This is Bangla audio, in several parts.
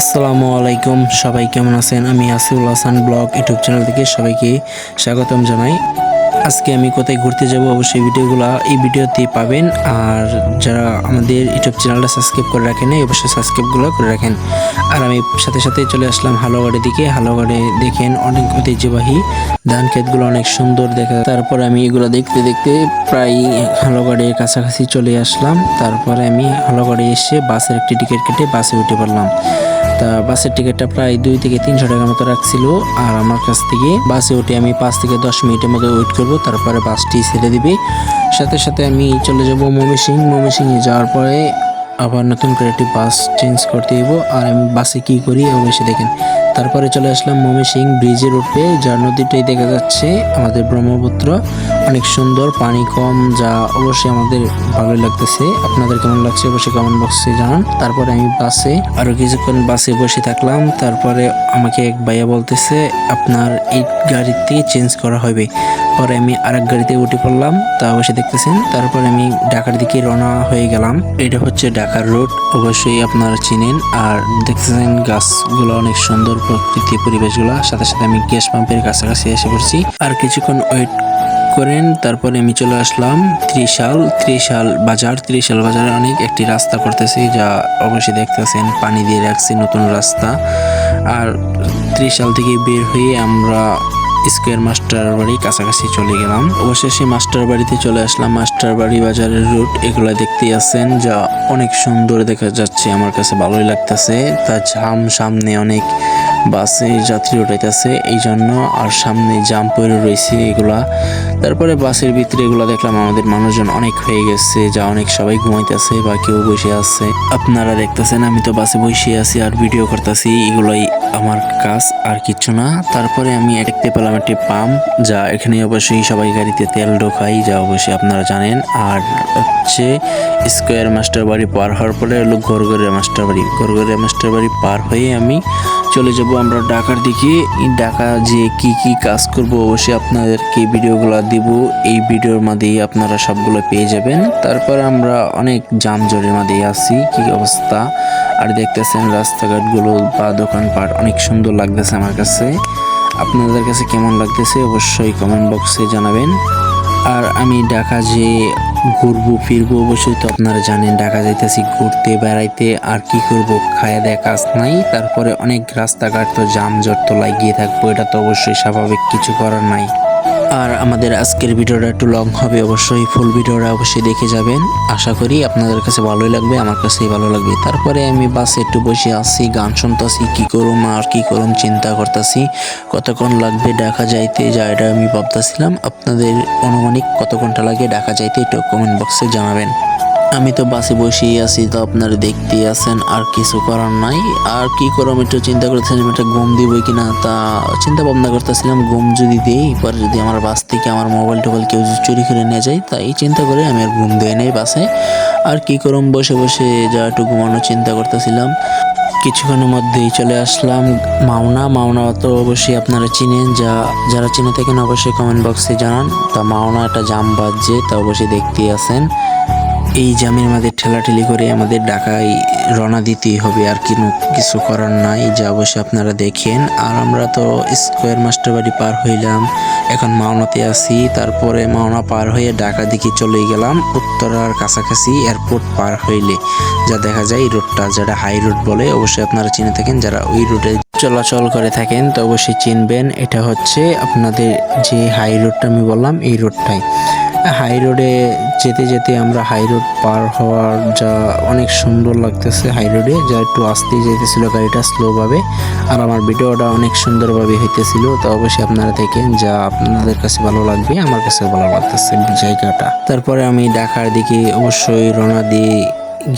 আসসালামু আলাইকুম, সবাই কেমন আছেন? আমি Asiul Hasan blog YouTube channel থেকে সবাইকে স্বাগতম জানাই। আজকে আমি কোথায় ঘুরতে যাব অবশ্যই ভিডিওগুলো এই ভিডিওতে পাবেন। আর যারা আমাদের ইউটিউব চ্যানেলটা সাবস্ক্রাইব করে রাখেন এই অবশ্যই সাবস্ক্রাইবগুলো করে রাখেন। আর আমি সাথে সাথে চলে আসলাম হালোগাড়ি দিকে। হালোগাড়ি দেখেন অনেক ঐতিহ্যবাহী ধান ক্ষেতগুলো অনেক সুন্দর দেখা তারপরে আমি এগুলো দেখতে দেখতে প্রায় হালোগাড়ির কাছাকাছি চলে আসলাম। তারপরে আমি হালোগাড়ি এসে বাসের একটি টিকিট কেটে বাসে উঠে পড়লাম। তা বাসের টিকিটটা প্রায় দুই থেকে তিনশো টাকার মতো রাখছিল। আর আমার কাছ থেকে বাসে উঠে আমি পাঁচ থেকে দশ মিনিটের মতো ওয়েট করব, তারপরে বাসটি ছেড়ে দিবে। সাথে সাথে আমি চলে যাব ময়মনসিং ময়মনসিংহে যাওয়ার পরে আবার নতুন করে একটি বাস চেঞ্জ করতে দিব আর আমি বাসে কী করি, অবশ্যই দেখেন। তারপরে চলে আসলাম ময়মনসিং ব্রিজের উপরে যার নদীটাই দেখা যাচ্ছে আমাদের ব্রহ্মপুত্র। অনেক সুন্দর, পানি কম, যা অবশ্যই আমাদের ভালোই লাগতেছে। আপনাদের কেমন লাগছে অবশ্যই কমেন্ট বক্সে জানান। তারপরে আমি বাসে, আরও কিছুক্ষণ বাসে বসে থাকলাম। তারপরে আমাকে এক ভাইয়া বলতেছে, আপনার এই গাড়িতে চেঞ্জ করা হবে। পরে আমি আরেক গাড়িতে উঠে পড়লাম, তা অবশ্যই দেখতেছেন। তারপরে আমি ঢাকার দিকে রওনা হয়ে গেলাম। এটা হচ্ছে ঢাকার রোড অবশ্যই আপনারা চিনেন। আর দেখতেছেন গাছগুলো অনেক সুন্দর প্রকৃতি পরিবেশগুলো, সাথে সাথে আমি গ্যাস পাম্পের কাছাকাছি এসে পড়ছি। আর কিছুক্ষণ ওয়েট করেন, তারপরে আমি চলে আসলাম ত্রিশাল। ত্রিশাল বাজার, ত্রিশাল বাজারে অনেক একটি রাস্তা করতেছি, যা অবশ্যই দেখতেছেন, পানি দিয়ে রাখছে নতুন রাস্তা। আর ত্রিশাল থেকে বের হয়ে আমরা স্কোয়ার মাস্টার বাড়ি কাছাকাছি চলে গেলাম। অবশেষে মাস্টার বাড়িতে চলে আসলাম। মাস্টার বাড়ি বাজারের রুট এগুলো দেখতেই আছেন, যা অনেক সুন্দর দেখা যাচ্ছে, আমার কাছে ভালোই লাগতেছে। তা জাম সামনে অনেক বাসে যাত্রী উঠাইতেছে এই জন্য আর সামনে জাম পড়ে রয়েছে এগুলা। তারপরে বাসের ভিতরে এগুলা দেখলাম আমাদের মানুষজন অনেক হয়ে গেছে, যা অনেক সবাই ঘুমাইতেছে বা কেউ বসে আছে। আপনারা দেখতেছেন, আমি তো বাসে বসে আছি আর ভিডিও করতেছি, এগুলাই আমার কাজ আর কিছু না। তারপরে আমি দেখতে পেলাম একটি পাম্প, যা এখানে অবশ্যই সবাই গাড়িতে তেল ঢোকাই যা অবশ্যই আপনারা জানেন। আর হচ্ছে স্কোয়ার মাস্টার বাড়ি পার হওয়ার পরে হলো গড়গড়িয়া মাস্টার বাড়ি। গড়গড়িয়া মাস্টার বাড়ি পার হয়ে আমি চলে যাব আমরা ঢাকার দিকে। ঢাকা যে কি কি কাজ করব অবশ্যই আপনাদেরকে ভিডিওগুলো দিব। এই ভিডিওর মাধ্যমেই আপনারা সবগুলো পেয়ে যাবেন। তারপর আমরা অনেক জামজটের মাঝে আছি, কি অবস্থা। আর দেখতেছেন রাস্তাঘাটগুলো বা দোকানপাট অনেক সুন্দর লাগতেছে আমার কাছে। আপনাদের কাছে কেমন লাগতেছে অবশ্যই কমেন্ট বক্সে জানাবেন। আর আমি ঢাকা যে ঘুরবো, ফিরবো অবশ্যই তো আপনারা জানেন, ঢাকা যাইতেছি, ঘুরতে, বেড়াইতে, আর কি করব? খায়া দেয় কাজ নাই, তারপরে অনেক রাস্তাঘাট তো জামজট তো লাগিয়ে থাকব, এটা তো অবশ্যই স্বাভাবিক, কিছু করার নাই। আর আমাদের আজকের ভিডিওটা একটু লং হবে, অবশ্যই ফুল ভিডিওটা অবশ্যই দেখে যাবেন। আশা করি আপনাদের কাছে ভালোই লাগবে, আমার কাছেই ভালো লাগবে। তারপরে আমি বাসে একটু বসে আসি গান শুনতেছি, কি করুম আর কি করুম চিন্তা করতেছি, কতক্ষণ লাগবে ঢাকা যাইতে যা এটা আমি ভাবতেছিলাম। আপনাদের অনুমানিক কত ঘণ্টা লাগে ঢাকা যাইতে একটু কমেন্ট বক্সে জানাবেন। আমি তো বাসে বসেই আছি, তো আপনারা দেখতেই আছেন, আর কিছু করার নাই। আর কি করম একটু চিন্তা করতেছিলাম, একটা ঘুম দিব কিনা, তা চিন্তা ভাবনা করতেছিলাম, ঘুম যদি দিই, পরে যদি আমার বাস থেকে আমার মোবাইল টোবাইল কেউ যদি চুরি করে নিয়ে যায়, তাই চিন্তা করে আমি আর ঘুম দেয় নাই বাসে। আর কি করম বসে বসে যা একটু ঘুমানোর চিন্তা করতেছিলাম। কিছুক্ষণের মধ্যেই চলে আসলাম মাওনা। মাওনা তো অবশ্যই আপনারা চিনেন, যা যারা চিনে থাকেন অবশ্যই কমেন্ট বক্সে জানান। তা মাওনা একটা জাম বাজছে, তা অবশ্যই দেখতেই আছেন। এই জামের মধ্যে ঠেলাঠেলি করে আমাদের ঢাকায় রওনা দিতেই হবে, আর কোনো কিছু করার নাই, যা অবশ্যই আপনারা দেখেন। আর আমরা তো স্কোয়ার মাস্টার বাড়ি পার হইলাম, এখন মাওনাতে আছি। তারপরে মাওনা পার হয়ে ঢাকা দিকে চলে গেলাম, উত্তরার কাছাকাছি এয়ারপোর্ট পার হইলে। যা দেখা যায় এই রোডটা যেটা হাই রোড বলে, অবশ্যই আপনারা চিনে থাকেন, যারা ওই রোডে চলাচল করে থাকেন, তো অবশ্যই চিনবেন। এটা হচ্ছে আপনাদের যে হাই রোডটা আমি বললাম, এই রোডটাই হাই রোডে যেতে যেতে আমরা হাই রোড পার হওয়ার যা অনেক সুন্দর লাগতেছে হাই রোডে, যা একটু আসতেই যেতেছিল গাড়িটা স্লোভাবে। আর আমার ভিডিওটা অনেক সুন্দরভাবে হইতেছিল, তো অবশ্যই আপনারা দেখেন যা আপনাদের কাছে ভালো লাগবে, আমার কাছে ভালো লাগতেছে জায়গাটা। তারপরে আমি ঢাকার দিকে অবশ্যই রওনা দিয়ে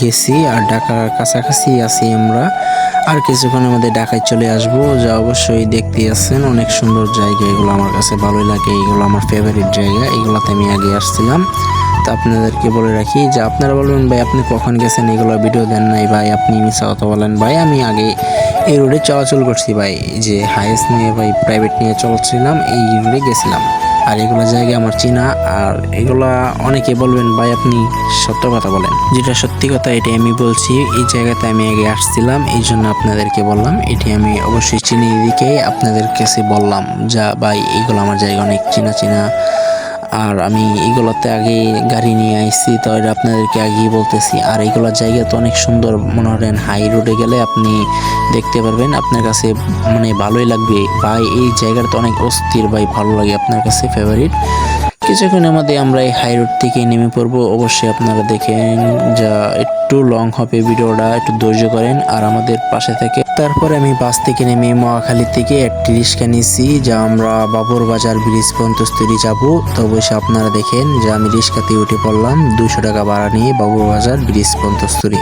গেছি আর ঢাকার কাছাকাছি আছি আমরা। আর কিছুক্ষণের মধ্যে ঢাকায় চলে আসব। যা অবশ্যই দেখতে আছেন, অনেক সুন্দর জায়গা। এগুলো আমার কাছে ভালোই লাগে। এগুলো আমার ফেভারিট জায়গা। এগুলোতে আমি আগে আসছিলাম। তা আপনাদেরকে বলে রাখি যে আপনারা বলবেন, ভাই, আপনি কখন গেছেন? এগুলো ভিডিও দেন নাই, ভাই। আপনি মিশা কথা বলেন। ভাই, আমি আগে এই রোডে চলাচল করছি, ভাই। যে হাইয়েস্ট নিয়ে, ভাই প্রাইভেট নিয়ে চলছিলাম এই রোডে গেছিলাম। আর এগুলো জায়গা আমার চেনা, আর এগুলা অনেকে বলবেন, ভাই, আপনি সত্য কথা বলেন। যেটা সত্যি কথা এটি আমি বলছি। এই জায়গাতে আমি আগে আসছিলাম, এই জন্য আপনাদেরকে বললাম। এটি আমি অবশ্যই চিনি এদিকে আপনাদের কাছে বললাম, যা, ভাই, এগুলো আমার জায়গা অনেক চেনা, চিনা আর আমি এগুলোতে আগে গাড়ি নিয়ে আইছি, তো এটা আপনাদেরকে আগে বলতেছি। আর এগুলোর জায়গা তো অনেক সুন্দর, মনে করেন হাই রোডে গেলে আপনি দেখতে পারবেন। আপনার কাছে মানে ভালোই লাগবে। ভাই, এই জায়গাটা তো অনেক অস্থির ভাই, ভালো লাগে আপনার কাছে ফেভারিট কিছুক্ষণের মধ্যে আমরা এই হাই রোড থেকে নেমে পড়ব। অবশ্যই আপনারা দেখেন যা একটু লং হবে ভিডিওটা, একটু ধৈর্য করেন আর আমাদের পাশে থেকে। তারপরে আমি বাস থেকে নেমে মহাখালী থেকে একটি রিক্সা নিয়েছি, যা আমরা বাবুর বাজার ব্রিজ পর্যন্ত স্তরি যাব। তো অবশ্যই আপনারা দেখেন যে আমি রিক্সাতে উঠে পড়লাম দুশো টাকা ভাড়া নিয়ে বাবুর বাজার ব্রিজ পর্যন্ত স্তরি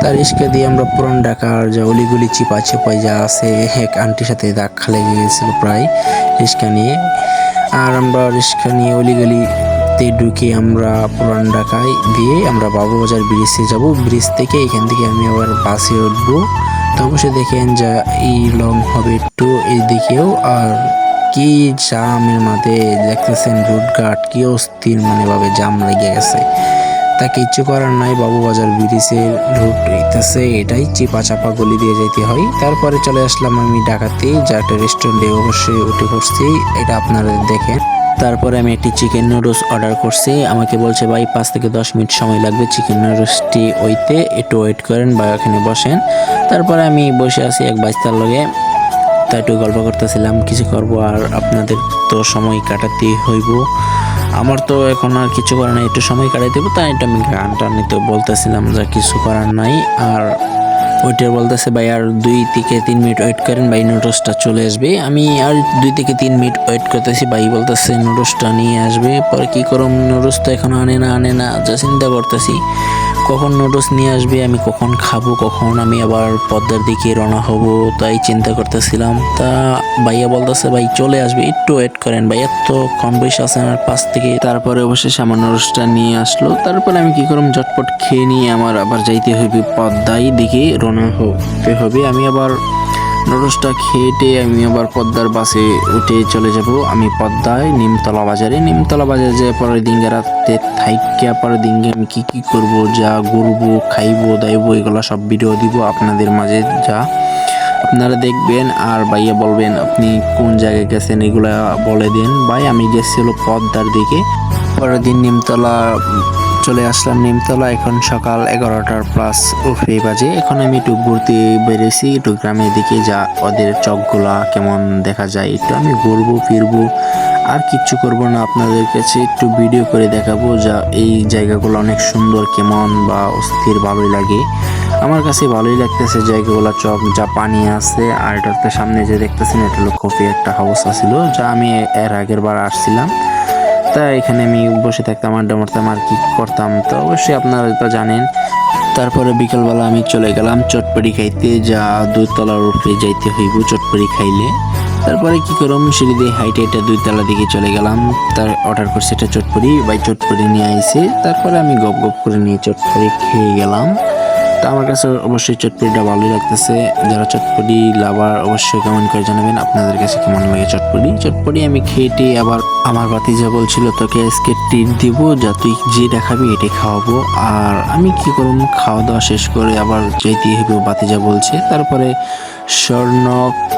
তার রিক্সা দিয়ে আমরা পুরান ঢাকার যা অলিগুলি চিপা চিপাই যা আছে, এক আন্টির সাথে দাগ খালে গিয়েছিল প্রায় রিক্সা নিয়ে। আর আমরা রিক্সা নিয়ে অলিগলিতে ঢুকে আমরা পুরান ঢাকায় দিয়ে আমরা বাবুবাজার ব্রিজে যাব। ব্রিজ থেকে এখান থেকে আমি আবার বাসে উঠবো। তো অবশ্যই দেখেন যা এই লং হবে একটু এদিকেও। আর কি জামের মাঝে দেখতেছেন রুটঘাট কি অস্থির মানে ভাবে জাম লেগে গেছে। তা কিচ্ছু করার নাই বাবুবাজার ব্রিজের রুট হইতেছে এটাই চিপা চাপা গলি দিয়ে যেতে হয়। তারপরে চলে আসলাম আমি ঢাকাতে যা একটা রেস্টুরেন্টে অবশ্যই উঠে পড়ছি, এটা আপনারা দেখেন। তারপরে আমি একটি চিকেন নুডলস অর্ডার করছি, আমাকে বলছে, ভাই, পাঁচ থেকে দশ মিনিট সময় লাগবে চিকেন নুডলসটি ওইতে, একটু ওয়েট করেন বা এখানে বসেন। তারপরে আমি বসে আছি এক বাইস্তার লগে। তা একটু গল্প করতেছিলাম, কিছু করব আর আপনাদের তো সময় কাটাতে হইব। আমার তো এখন আর কিছু করার নাই, একটু সময় কাটাই দেবো, তাই এটা আমি গানটা নিতে বলতেছিলাম যে কিছু করার নাই। আর ওইটার বলতেছে, ভাই, আর দুই থেকে তিন মিনিট ওয়েট করেন, ভাই নুডলসটা চলে আসবে। আমি আর দুই থেকে তিন মিনিট ওয়েট করতেছি, ভাই বলতেছে নুডলসটা নিয়ে আসবে, পরে কী করম? নুডলস তো এখন আনে না আনে না, যা চিন্তা করতেছি। কখন নুডলস নিয়ে আসবে, আমি কখন খাব, কখন আমি আবার পদ্মার দিকে রওনা হব, তাই চিন্তা করতেছিলাম। তা ভাইয়া বলতেছে, ভাই, চলে আসবে, একটু ওয়েট করেন ভাই এত কম বয়স আছে আমার পাশ থেকে তারপরে অবশেষে আমার নুডলসটা নিয়ে আসলো। তারপরে আমি কি করলাম ঝটপট খেয়ে নিয়ে আমার আবার যাইতে হবে পদ্মায় দিকে রওনা হতে হবে। আমি আবার নুডলসটা খেয়েটে আমি আবার পদ্মার বাসে উঠে চলে যাব। আমি পদ্মায় নিমতলা বাজারে। নিমতলা বাজারে যে পরের দিন রাতে থাইকা পরের দিনকে আমি কী কী করব, যা ঘুরবো, খাইবো, দাইবো, এগুলো সব ভিডিও দিব আপনাদের মাঝে। যা আপনারা দেখবেন আর ভাইয়া বলবেন, আপনি কোন জায়গায় গেছেন? এগুলা বলে দিন। ভাই, আমি গেছিল পদ্মার দিকে। পরের দিন নিমতলা চলে আসলাম নিমতলা। এখন সকাল এগারোটার প্লাস উঠে বাজে। এখন আমি একটু ঘুরতে বেরিয়েছি, একটু গ্রামের দিকে যা ওদের চকগুলা কেমন দেখা যায়, একটু আমি ঘুরবো, ফিরবো। আর কিচ্ছু করব না, আপনাদের কাছে একটু ভিডিও করে দেখাবো যা এই জায়গাগুলো অনেক সুন্দর কেমন বা অস্থির ভালোই লাগে। আমার কাছে ভালোই লাগতেছে জায়গাগুলো, চক যা পানি আছে আর এটাতে সামনে যে দেখতেছেন, এটা হলো কফি একটা হাউস আছিল, যা আমি এর আগের বার আসছিলাম। তা এখানে আমি বসে থাকতাম, আড্ডা মারতাম আর কি করতাম, তো অবশ্যই আপনারা তো জানেন। তারপরে বিকালবেলা আমি চলে গেলাম চটপড়ি খাইতে, যা দুতলার উপরে যাইতে হইব চটপড়ি খাইলে। তারপরে কি করলাম সিঁড়ি দিয়ে হাইটে এটা দুই তলা দিকে চলে গেলাম। তার অর্ডার করছে এটা চটপড়ি বাই চটপড়ি নিয়ে আইছে। তারপরে আমি গপ গপ করে নিয়ে চটপড়ি খেয়ে গেলাম। তা আমার কাছে অবশ্যই চটপটিটা ভালোই লাগতেছে। যারা চটপটি লাভার অবশ্যই কমেন্ট করে জানাবেন আপনাদের কাছে কেমন লাগে চটপটি। চটপটি আমি খেয়েটি আবার আমার বাতিজা বলছিল, তোকে আজকে টিপ দিব যা তুই যে দেখাবি এটাই খাওয়াবো। আর আমি কি করব? খাওয়া দাওয়া শেষ করে আবার যেতে হবে বাতিজা বলছে। তারপরে স্বর্ণ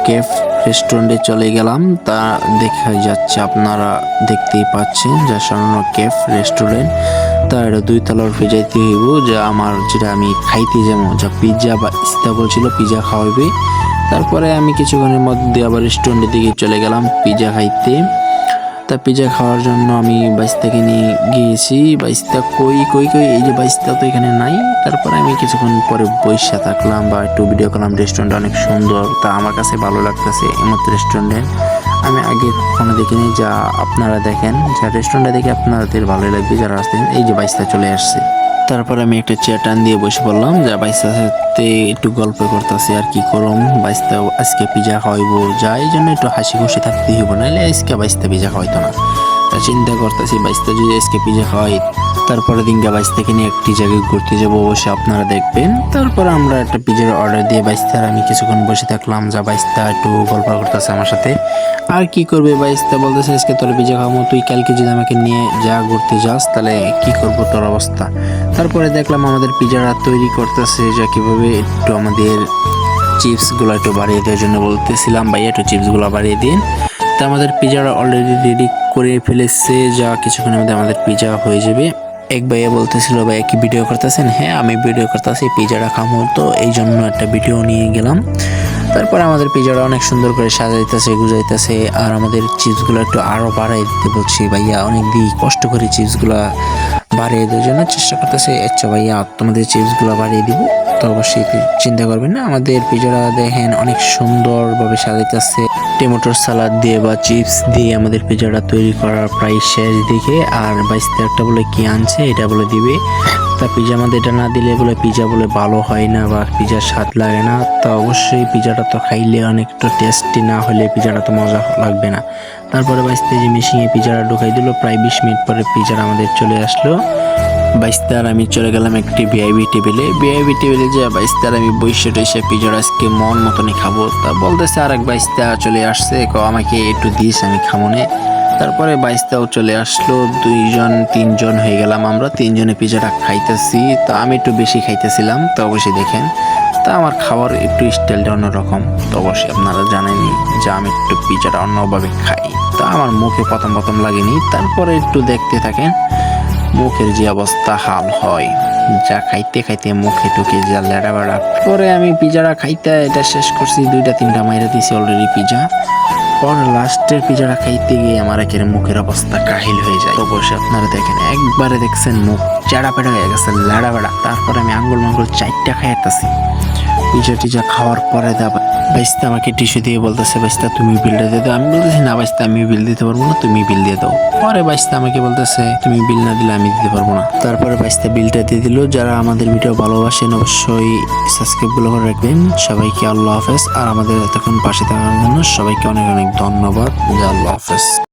কেফ রেস্টুরেন্টে চলে গেলাম। তা দেখা যাচ্ছে আপনারা দেখতেই পাচ্ছেন যা স্বর্ণ কেফ রেস্টুরেন্ট তা এটা দুই তলার উপরে যাইতে হইব যা আমার যেটা আমি খাইতে যাব, যা পিৎজা বা ইস্তা বলছিল পিৎজা খাওয়াইবে। তারপরে আমি কিছুক্ষণের মধ্যে আবার রেস্টুরেন্টের দিকে চলে গেলাম পিৎজা খাইতে। তা পিৎজা খাওয়ার জন্য আমি বাইস্তাকে নিয়ে গিয়েছি। বাইস্তা কই কই কই, এই যে বাইস্তা তো এখানে নাই। তারপরে আমি কিছুক্ষণ পরে বৈশা থাকলাম বা একটু ভিডিও করলাম রেস্টুরেন্টটা অনেক সুন্দর, তা আমার কাছে ভালো লাগতেছে এমত রেস্টুরেন্টে আমি আগে কখনো দেখিনি, যা আপনারা দেখেন, যা রেস্টুরেন্টটা দেখে আপনাদের ভালোই লাগবে, যারা আসতেন এই যে বাইস্তা চলে আসছে। তারপর আমি একটা চেয়ার টান দিয়ে বসে পড়লাম, যা বাইস্তার সাথে একটু গল্প করতেছি, আর কি করম? বাইস্তা আজকে পিজা খাওয়াইবো, যা, এই জন্য একটু হাসি খুশি থাকতে হইব নাহলে আজকে বাইস্তা পিজা খাওয়াইতো না। তা চিন্তা করতেছি বাইস্তা যদি আজকে পিজা খাওয়াই তারপরে দিনকা বাইশ থেকে নিয়ে একটি জায়গায় ঘুরতে যাব, অবশ্যই আপনারা দেখবেন। তারপরে আমরা একটা পিজার অর্ডার দিয়ে বাইশতার আমি কিছুক্ষণ বসে থাকলাম, যা বাইশতা একটু গল্প করতেছে আমার সাথে। আর কি করবে বাইশতা বলতেছে, আজকে তোর পিজা খাব, তুই কালকে যদি আমাকে নিয়ে যা ঘুরতে যাস, তাহলে কি করব তোর অবস্থা? তারপরে দেখলাম আমাদের পিজারা তৈরি করতেছে, যা কীভাবে একটু আমাদের চিপসগুলো একটু বাড়িয়ে দেওয়ার জন্য বলতেছিলাম, ভাইয়া একটু চিপসগুলো বাড়িয়ে দিন। তা আমাদের পিজাটা অলরেডি রেডি করে ফেলেছে, যা কিছুক্ষণের মধ্যে আমাদের পিজা হয়ে যাবে। এক ভাইয়া বলতেছিল, ভাইয়া কি ভিডিও করতেছেন? হ্যাঁ আমি ভিডিও করতেছি পিজাটা খামো তো এই জন্য একটা ভিডিও নিয়ে গেলাম। তারপর আমাদের পিজাটা অনেক সুন্দর করে সাজাইতেছে, গুজাইতেছে, আর আমাদের চিপসগুলো একটু আরও বাড়াই দিতে বলছি, ভাইয়া, অনেক দিই কষ্ট করে চিপসগুলো বাড়িয়ে দেওয়ার জন্য চেষ্টা করতেছে। আচ্ছা ভাইয়া তোমাদের চিপসগুলো বাড়িয়ে দিব। তো অবশ্যই চিন্তা করবেন না। আমাদের পিজাটা দেখেন অনেক সুন্দরভাবে সাজাইতেছে। টমেটোর সালাদ দিয়ে বা চিপস দিয়ে আমাদের পিজাটা তৈরি করার প্রায় শেষ দিকে। আর বাইশ একটা বলে কি আনছে, এটা বলে দিবে। তা পিজা আমাদের এটা না দিলে বলে পিজা বলে ভালো হয় না বা পিজার স্বাদ লাগে না, তা অবশ্যই পিজাটা তো খাইলে অনেকটা টেস্টি না হলে পিজাটা তো মজা লাগবে না। তারপরে বাইশতে যে মেশিনে পিজাটা ঢুকাই দিল, প্রায় বিশ মিনিট পরে পিজাটা আমাদের চলে আসলো। বাইশতার আমি চলে গেলাম একটি ভিআইবি টেবিলে ভিআইবি টেবিলে যে বাইশতার আমি বৈশে টৈশে পিজার আজকে মন মতনই খাব। তা বলতেছে আর এক বাইশতা চলে আসছে আমাকে একটু দিস, আমি খামোনে তারপরে বাইশতাও চলে আসলো, দুইজন, তিনজন হয়ে গেলাম আমরা, তিনজনে পিজাটা খাইতেছি। তা আমি একটু বেশি খাইতেছিলাম, তো অবশ্যই দেখেন। তা আমার খাওয়ার একটু স্টাইলটা অন্যরকম, তো অবশ্যই আপনারা জানেনই যে আমি একটু পিজাটা অন্যভাবে খাই। তা আমার মুখে প্রথম প্রথম লাগেনি, তারপরে একটু দেখতে থাকেন, মুখের যে অবস্থা হাল হয়। যা খাইতে খাইতে মুখে টুকে যা লেড়া বেড়া পরে আমি পিজাটা খাইতে, এটা শেষ করছি, দুইটা তিনটা মাইরা দিছি অলরেডি পিজা। পর লাস্টের পিজাটা খাইতে গিয়ে আমার একের মুখের অবস্থা কাহিল হয়ে যায়। অবশ্যই আপনারা দেখেন, একবারে দেখছেন মুখ চাড়া পেড়া হয়ে গেছে লাড়া বেড়া। তারপরে আমি আঙ্গুল মাঙ্গুল চারটা খাইতেছি পিজা টিজা খাওয়ার পরে দাবা বাইস্তা আমাকে টিস্যু দিয়ে বলতেছে, বাইস্তা তুমি বিলটা দিয়ে দাও। আমি বলতেছি, না বাইস্তা, আমি বিল দিতে পারব না, তুমি বিল দিয়ে দাও। পরে বাইস্তা আমাকে বলতেছে, তুমি বিল না দিলে আমি দিতে পারব না। তারপরে বাইস্তা বিলটা দিয়ে দিল। যারা আমাদের ভিডিও ভালোবাসেন, অবশ্যই সাবস্ক্রাইবগুলো করে রাখবেন। সবাইকে আল্লাহ হাফেজ। আর আমাদের এতক্ষণ পাশে থাকার জন্য সবাইকে অনেক অনেক ধন্যবাদ। আল্লাহ হাফেজ।